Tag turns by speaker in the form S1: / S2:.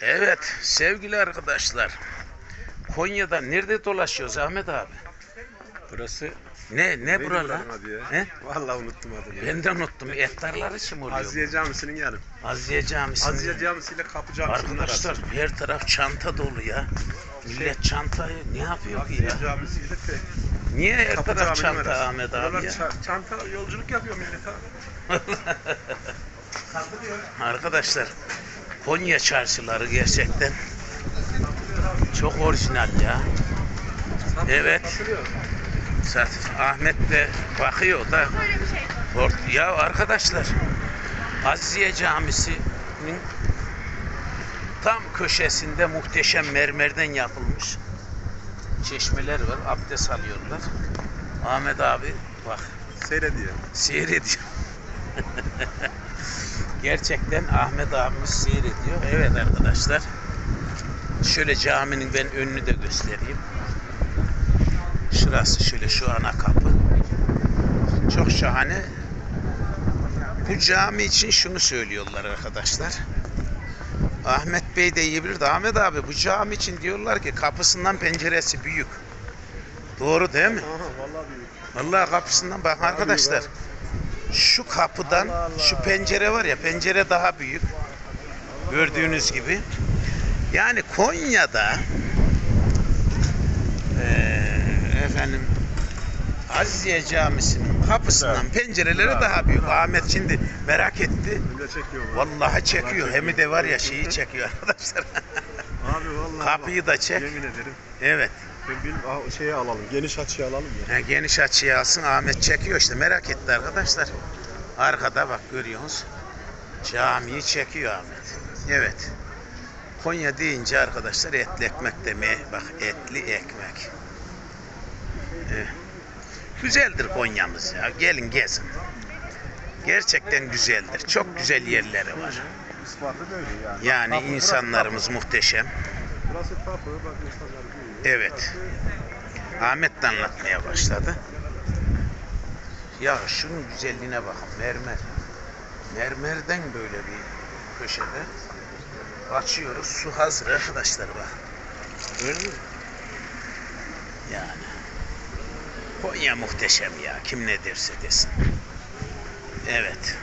S1: Evet sevgili arkadaşlar. Konya'da nerede dolaşıyoruz Ahmet abi?
S2: Burası
S1: Ne ne buralar?
S2: Ya.
S1: He?
S2: Vallahi unuttum adını.
S1: Ben de unuttum. Ettarlar için oluyor? Aziye,
S2: Aziye Camisi'nin yanı.
S1: Aziye Camisi.
S2: Aziye Camisi ile Kapı Camisi'nin
S1: Arkadaşlar
S2: arası.
S1: her taraf çanta dolu ya. Millet çantayı ne yapıyor ki ya?
S2: Camisi ile Fe-
S1: Niye her
S2: Kapı
S1: taraf çanta
S2: arası.
S1: Ahmet
S2: Buralar
S1: abi ya?
S2: ça- çanta yolculuk yapıyor millet abi.
S1: Arkadaşlar Konya çarşıları gerçekten çok orijinal ya. Evet. Ahmet de bakıyor da. Ya arkadaşlar Aziye Camisi'nin tam köşesinde muhteşem mermerden yapılmış çeşmeler var. Abdest alıyorlar. Ahmet abi bak
S2: Seyrediyor.
S1: seyrediyor. Gerçekten Ahmet abimiz seyrediyor. Evet arkadaşlar. Şöyle caminin ben önünü de göstereyim. Şurası şöyle şu ana kapı. Çok şahane. Bu cami için şunu söylüyorlar arkadaşlar. Ahmet Bey de iyi bilir de Ahmet abi bu cami için diyorlar ki kapısından penceresi büyük. Doğru değil mi?
S2: Aha vallahi büyük.
S1: Vallahi kapısından bak arkadaşlar. Şu kapıdan
S2: Allah Allah.
S1: şu pencere var ya pencere daha büyük. Gördüğünüz gibi. Yani Konya'da eee, efendim Azize Camisi'nin kapısından pencereleri daha büyük. Ahmet şimdi merak etti. Vallahi çekiyor. Hem de var ya şeyi çekiyor arkadaşlar.
S2: Abi vallahi.
S1: Kapıyı da çek.
S2: Yemin ederim.
S1: evet.
S2: Bil ah, şeye alalım. Geniş açıya alalım ya.
S1: Ha, geniş açıya alsın Ahmet çekiyor işte merak etti arkadaşlar. Arkada bak görüyorsunuz. Camiyi çekiyor Ahmet. Evet. Konya deyince arkadaşlar etli ekmek demeye bak etli ekmek. Evet. Güzeldir Konya'mız ya. Gelin gezin. Gerçekten güzeldir. Çok güzel yerleri var.
S2: Yani.
S1: Yani insanlarımız muhteşem.
S2: Burası kapı. Bak insanlar büyüyor.
S1: Evet. Ahmet de anlatmaya başladı. Ya şunun güzelliğine bakın mermer. Mermerden böyle bir köşede açıyoruz. Su hazır arkadaşlar bak. Gördün? Yani. Konya muhteşem ya. Kim ne derse desin. Evet.